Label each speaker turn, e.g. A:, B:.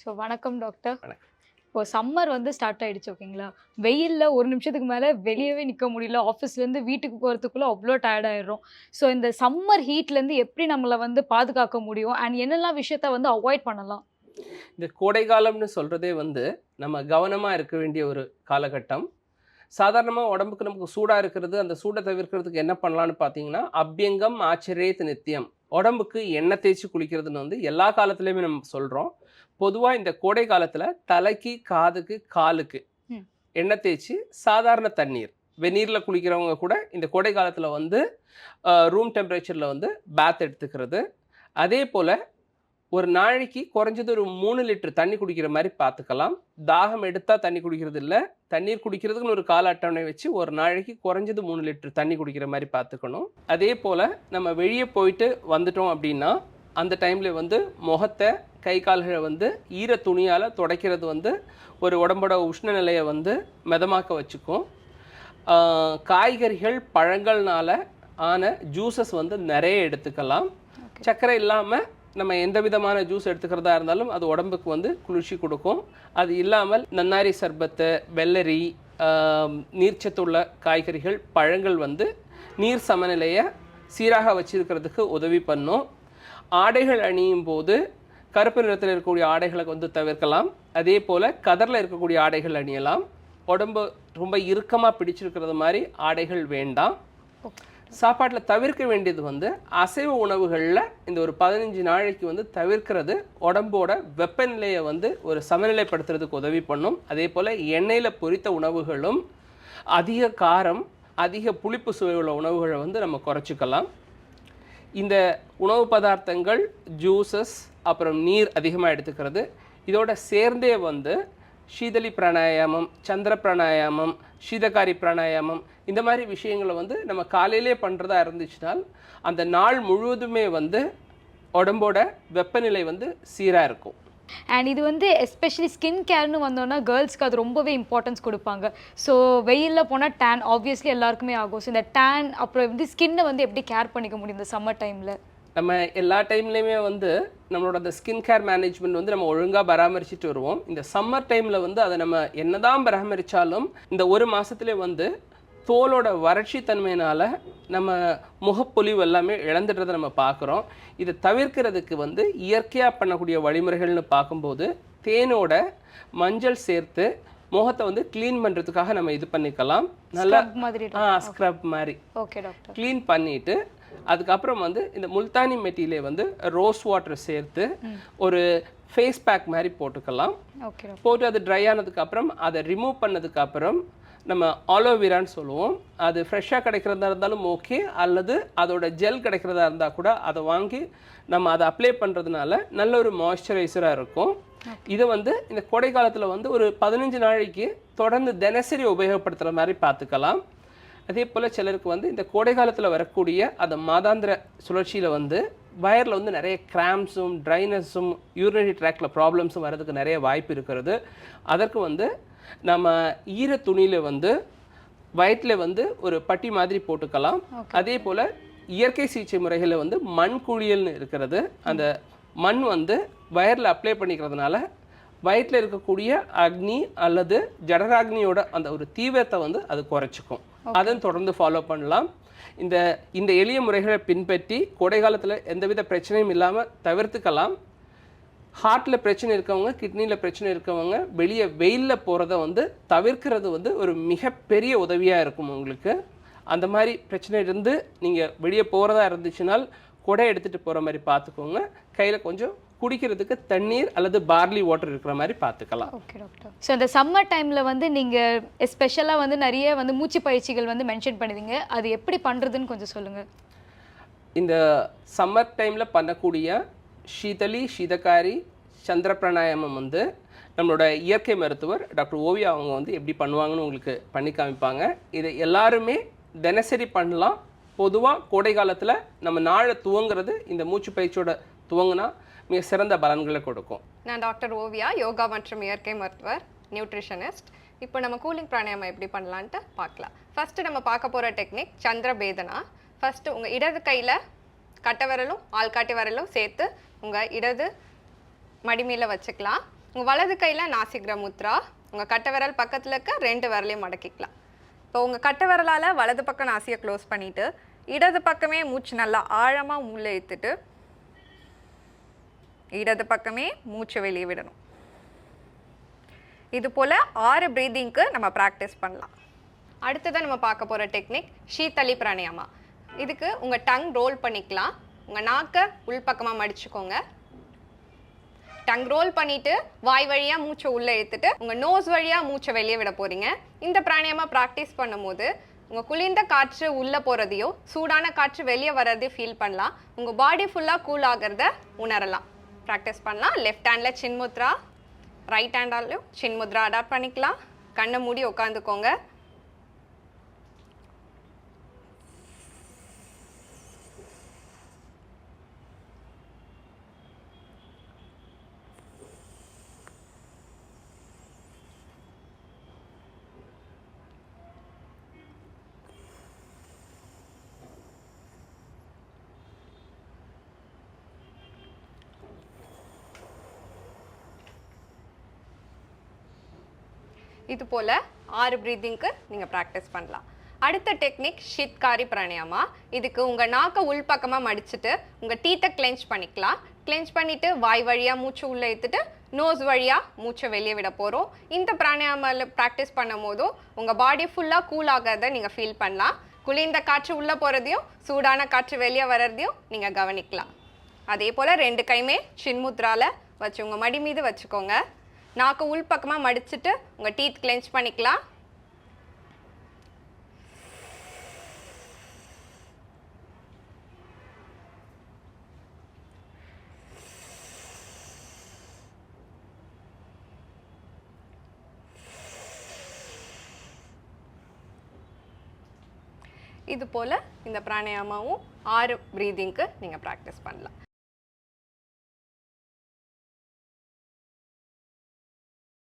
A: So வணக்கம் doctor. இப்போ summer வந்து ஸ்டார்ட் ஆயிடுச்சு ஓகேங்களா வெயில்ல ஒரு நிமிஷத்துக்கு மேலே வெளியவே நிற்க முடியல. ஆஃபீஸ்லேருந்து வீட்டுக்கு போகிறதுக்குள்ளே அவ்வளோ டயர்ட் ஆயிடுறோம். ஸோ இந்த சம்மர் ஹீட்லேருந்து எப்படி நம்மளை வந்து பாதுகாக்க முடியும்? அண்ட் என்னெல்லாம் விஷயத்த வந்து அவாய்ட் பண்ணலாம்?
B: இந்த கோடைக்காலம்னு சொல்கிறதே வந்து நம்ம கவனமாக இருக்க வேண்டிய ஒரு காலகட்டம். சாதாரணமாக உடம்புக்கு நமக்கு சூடாக இருக்கிறது அந்த சூடை தவிர்க்கிறதுக்கு என்ன பண்ணலான்னு பார்த்தீங்கன்னா அபியங்கம் ஆச்சரியத்து நித்தியம். உடம்புக்கு எண்ணெய் தேய்ச்சி குளிக்கிறதுன்னு வந்து எல்லா காலத்துலேயுமே நம்ம சொல்கிறோம் பொதுவாக இந்த கோடை காலத்தில் தலைக்கு காதுக்கு காலுக்கு. எண்ணெய் தேய்ச்சி சாதாரண தண்ணீர். வெந்நீரில் குளிக்கிறவங்க கூட இந்த கோடை காலத்தில் வந்து ரூம் டெம்பரேச்சரில் வந்து பேத் எடுத்துக்கிறது. அதே போல் ஒரு நாளைக்கு குறைஞ்சது ஒரு மூணு லிட்டர் தண்ணி குடிக்கிற மாதிரி பார்த்துக்கலாம். தாகம் எடுத்தால் தண்ணி குடிக்கிறது இல்லை தண்ணீர் குடிக்கிறதுக்குன்னு ஒரு கால அட்டவணை வச்சு ஒரு நாளைக்கு குறைஞ்சது மூணு லிட்டர் தண்ணி குடிக்கிற மாதிரி பார்த்துக்கணும். அதே போல் நம்ம வெளியே போயிட்டு வந்துட்டோம் அப்படின்னா அந்த டைமில் வந்து முகத்தை கை கால்களை வந்து ஈர துணியால் துடைக்கிறது வந்து ஒரு உடம்போட உஷ்ண நிலையை வந்து மிதமாக்க வச்சுக்கும். காய்கறிகள் பழங்கள்னால ஆன ஜூஸஸ் வந்து நிறைய எடுத்துக்கலாம். சர்க்கரை இல்லாமல் நம்ம எந்த விதமான ஜூஸ் எடுத்துக்கிறதா இருந்தாலும் அது உடம்புக்கு வந்து குளிர்ச்சி கொடுக்கும். அது இல்லாமல் நன்னாரி சர்பத்து வெள்ளரி நீர்ச்சத்துள்ள காய்கறிகள் பழங்கள் வந்து நீர் சமநிலையை சீராக வச்சிருக்கிறதுக்கு உதவி பண்ணும். ஆடைகள் அணியும் போது கருப்பு நிறத்தில் இருக்கக்கூடிய ஆடைகளை வந்து தவிர்க்கலாம். அதே போல் கதரில் இருக்கக்கூடிய ஆடைகள் அணியலாம். உடம்பு ரொம்ப இறுக்கமாக பிடிச்சிருக்கிறது மாதிரி ஆடைகள் வேண்டாம். சாப்பாட்டில் தவிர்க்க வேண்டியது வந்து அசைவ உணவுகளில் இந்த ஒரு பதினஞ்சு நாளைக்கு வந்து தவிர்க்கிறது உடம்போட வெப்பநிலையை வந்து ஒரு சமநிலைப்படுத்துறதுக்கு உதவி பண்ணும். அதே போல் எண்ணெயில் பொரித்த உணவுகளும் அதிக காரம் அதிக புளிப்பு சுவை உள்ள உணவுகளை வந்து நம்ம குறைச்சிக்கலாம். இந்த உணவு பதார்த்தங்கள் ஜூசஸ் அப்புறம் நீர் அதிகமாக எடுத்துக்கிறது. இதோட சேர்ந்தே வந்து சீதளி பிராணாயாமம் சந்திர பிராணாயாமம் சீதகாரி பிராணாயாமம் இந்த மாதிரி விஷயங்களை வந்து நம்ம காலையிலே பண்ணுறதா இருந்துச்சுனால் அந்த நாள் முழுவதுமே வந்து உடம்போட வெப்பநிலை வந்து சீராக இருக்கும்.
A: அண்ட் இது வந்து எஸ்பெஷலி ஸ்கின் கேர்னு வந்தோன்னா கேர்ள்ஸ்க்கு அது ரொம்பவே இம்பார்ட்டன்ஸ் கொடுப்பாங்க. ஸோ வெயிலில் போனால் டேன் ஆப்வியஸ்லி எல்லாருக்குமே ஆகும். ஸோ இந்த டேன் அப்புறம் வந்து ஸ்கின்னை வந்து எப்படி கேர் பண்ணிக்க முடியும் இந்த சம்மர் டைமில்
B: நம்ம எல்லா டைம்லேயுமே வந்து நம்மளோட அந்த ஸ்கின் கேர் மேனேஜ்மெண்ட் வந்து நம்ம ஒழுங்காக பராமரிச்சுட்டு வருவோம். இந்த சம்மர் டைமில் வந்து அதை நம்ம என்னதான் பராமரித்தாலும் இந்த ஒரு மாதத்துலேயே வந்து தோலோட வறட்சி தன்மையினால் நம்ம முகப்பொலிவு எல்லாமே இழந்துடுறதை நம்ம பார்க்குறோம். இதை தவிர்க்கிறதுக்கு வந்து இயற்கையாக பண்ணக்கூடிய வழிமுறைகள்னு பார்க்கும்போது தேனோட மஞ்சள் சேர்த்து முகத்தை வந்து க்ளீன் பண்ணுறதுக்காக நம்ம இது பண்ணிக்கலாம். நல்லா
A: மாதிரி
B: ஆ ஸ்க்ரப் மாதிரி.
A: ஓகே
B: க்ளீன் பண்ணிட்டு அதுக்கப்புறம் வந்து இந்த முல்தானி மெட்டியிலே வந்து ரோஸ் வாட்டர் சேர்த்து ஒரு ஃபேஸ் பேக் மாதிரி போட்டுக்கலாம். போட்டு அது ட்ரை ஆனதுக்கப்புறம் அதை ரிமூவ் பண்ணதுக்கப்புறம் நம்ம ஆலோவேரான்னு சொல்லுவோம். அது ஃப்ரெஷ்ஷாக கிடைக்கிறதா இருந்தாலும் ஓகே அல்லது அதோட ஜெல் கிடைக்கிறதா இருந்தால் கூட அதை வாங்கி நம்ம அதை அப்ளை பண்ணுறதுனால நல்ல ஒரு மாய்ஸ்சரைசராக இருக்கும். இதை வந்து இந்த கோடை காலத்தில் வந்து ஒரு பதினஞ்சு நாளைக்கு தொடர்ந்து தினசரி உபயோகப்படுத்துகிற மாதிரி பார்த்துக்கலாம். அதே போல் சிலருக்கு வந்து இந்த கோடை காலத்தில் வரக்கூடிய அந்த மாதாந்திர சுழற்சியில் வந்து வயரில் வந்து நிறைய கிராம்ஸும் ட்ரைனஸும் யூரினரி ட்ராக்டில் ப்ராப்ளம்ஸும் வரதுக்கு நிறைய வாய்ப்பு இருக்கிறது. அதற்கு வந்து நம்ம ஈர துணியில் வந்து வயிற்றில் வந்து ஒரு பட்டி மாதிரி போட்டுக்கலாம். அதே போல் இயற்கை சிகிச்சை முறைகளில் வந்து மண் குளியல்னு இருக்கிறது. அந்த மண் வந்து வயரில் அப்ளை பண்ணிக்கிறதுனால வயிற்றில் இருக்கக்கூடிய அக்னி அல்லது ஜடராக்னியோட அந்த ஒரு தீவிரத்தை வந்து அது குறைச்சிக்கும். அதையும் தொடர்ந்து ஃபாலோ பண்ணலாம். இந்த இந்த எளிய முறைகளை பின்பற்றி கோடை காலத்தில் எந்தவித பிரச்சனையும் இல்லாமல் தவிர்த்துக்கலாம். ஹார்ட்டில் பிரச்சனை இருக்கவங்க கிட்னியில் பிரச்சனை இருக்கவங்க வெளியே வெயிலில் போகிறத வந்து தவிர்க்கிறது வந்து ஒரு மிகப்பெரிய உதவியாக இருக்கும் உங்களுக்கு. அந்த மாதிரி பிரச்சனை இருந்து நீங்கள் வெளியே போகிறதா இருந்துச்சுனால் குடை எடுத்துகிட்டு போகிற மாதிரி பார்த்துக்கோங்க. கையில் கொஞ்சம் குடிக்கிறதுக்கு தண்ணீர் அல்லது பார்லி வாட்டர் இருக்கிற மாதிரி பார்த்துக்கலாம்.
A: ஓகே டாக்டர் ஸோ இந்த சம்மர் டைமில் வந்து நீங்கள் எஸ்பெஷலாக வந்து நிறைய வந்து மூச்சு பயிற்சிகள் வந்து மென்ஷன் பண்ணிருந்தீங்க அது எப்படி பண்ணுறதுன்னு கொஞ்சம் சொல்லுங்கள்
B: இந்த சம்மர் டைமில் பண்ணக்கூடிய ஷீதலி ஷீதகாரி சந்திர பிராணாயாமம் வந்து நம்மளோட இயற்கை மருத்துவர் டாக்டர் ஓவியா அவங்க வந்து எப்படி பண்ணுவாங்கன்னு உங்களுக்கு பண்ணி காமிப்பாங்க. இதை எல்லாருமே தினசரி பண்ணலாம். பொதுவாக கோடை காலத்தில் நம்ம நாளை துவங்குறது இந்த மூச்சு பயிற்சியோட துவங்குனா மிக சிறந்த பலன்களை கொடுக்கும்.
C: நான் டாக்டர் ஓவியா யோகா மற்றும் இயற்கை மருத்துவர் நியூட்ரிஷனிஸ்ட். இப்போ நம்ம கூலிங் பிராணாயாமம் எப்படி பண்ணலான்ட்டு பார்க்கலாம். ஃபஸ்ட்டு நம்ம பார்க்க போகிற டெக்னிக் சந்திர பேதனா ஃபஸ்ட்டு உங்கள் இடது கையில் கட்டை விரலும் ஆள்காட்டி விரலும் சேர்த்து உங்கள் இடது மடிமையில் வச்சுக்கலாம். உங்கள் வலது கையில் நாசிக்ர முத்ரா. உங்கள் கட்டை விரல் பக்கத்தில் இருக்க ரெண்டு விரலையும் மடக்கிக்கலாம். இப்போ உங்கள் கட்டை விரலால் வலது பக்கம் நாசியை க்ளோஸ் பண்ணிவிட்டு இடது பக்கமே மூச்சு நல்லா ஆழமாக உள்ளே இழுத்துட்டு இடது பக்கமே மூச்சு வெளியே விடணும். இது போல் ஆறு ப்ரீதிங்க்கு நம்ம ப்ராக்டிஸ் பண்ணலாம். அடுத்ததான் நம்ம பார்க்க போகிற டெக்னிக் ஷீத்தலி பிராணாயாமா இதுக்கு உங்கள் டங் ரோல் பண்ணிக்கலாம். உங்கள் நாக்கை உள்பக்கமாக மடிச்சுக்கோங்க. டங் ரோல் பண்ணிட்டு வாய் வழியாக மூச்சை உள்ளே இழுத்துட்டு உங்கள் நோஸ் வழியாக மூச்சை வெளியே விட போகிறீங்க இந்த பிராணாயாமா ப்ராக்டிஸ் பண்ணும்போது உங்கள் குளிர்ந்த காற்று உள்ளே போகிறதையோ சூடான காற்று வெளியே வர்றதையும் ஃபீல் பண்ணலாம். உங்கள் பாடி ஃபுல்லாக கூல் ஆகிறத உணரலாம். ப்ராக்டிஸ் பண்ணலாம். லெஃப்ட் ஹேண்டில் சின்முத்ரா ரைட் ஹேண்டாலையும் சின்முத்ரா அடாப்ட் பண்ணிக்கலாம். கண்ணை மூடி உட்காந்துக்கோங்க. இது போல் ஆறு ப்ரீதிங்க்கு நீங்கள் ப்ராக்டிஸ் பண்ணலாம். அடுத்த டெக்னிக் ஷித்காரி பிராணாயாமா. இதுக்கு உங்கள் நாக்கை உள்பக்கமாக மடிச்சுட்டு உங்கள் டீத்தை கிளென்ச் பண்ணிக்கலாம். கிளென்ச் பண்ணிவிட்டு வாய் வழியாக மூச்சு உள்ளே எடுத்துட்டு நோஸ் வழியாக மூச்சை வெளியே விட போகிறோம் இந்த பிராணாயாமாவில் ப்ராக்டிஸ் பண்ணும் போதும் உங்கள் பாடி ஃபுல்லாக கூல் ஆகாத நீங்கள் ஃபீல் பண்ணலாம். குளிர்ந்த காற்று உள்ளே போகிறதையும் சூடான காற்று வெளியே வர்றதையும் நீங்கள் கவனிக்கலாம். அதே போல் ரெண்டு கையுமே சின்முத்ரால வச்சு உங்கள் மடி மீது வச்சுக்கோங்க. நாக்கு உள்பக்கமாக மடிச்சுட்டு உங்கள் டீத் கிளென்ச் பண்ணிக்கலாம். இது போல் இந்த பிராணாயாமாவும் ஆறு ப்ரீதிங்க்கு நீங்கள் ப்ராக்டிஸ் பண்ணலாம்.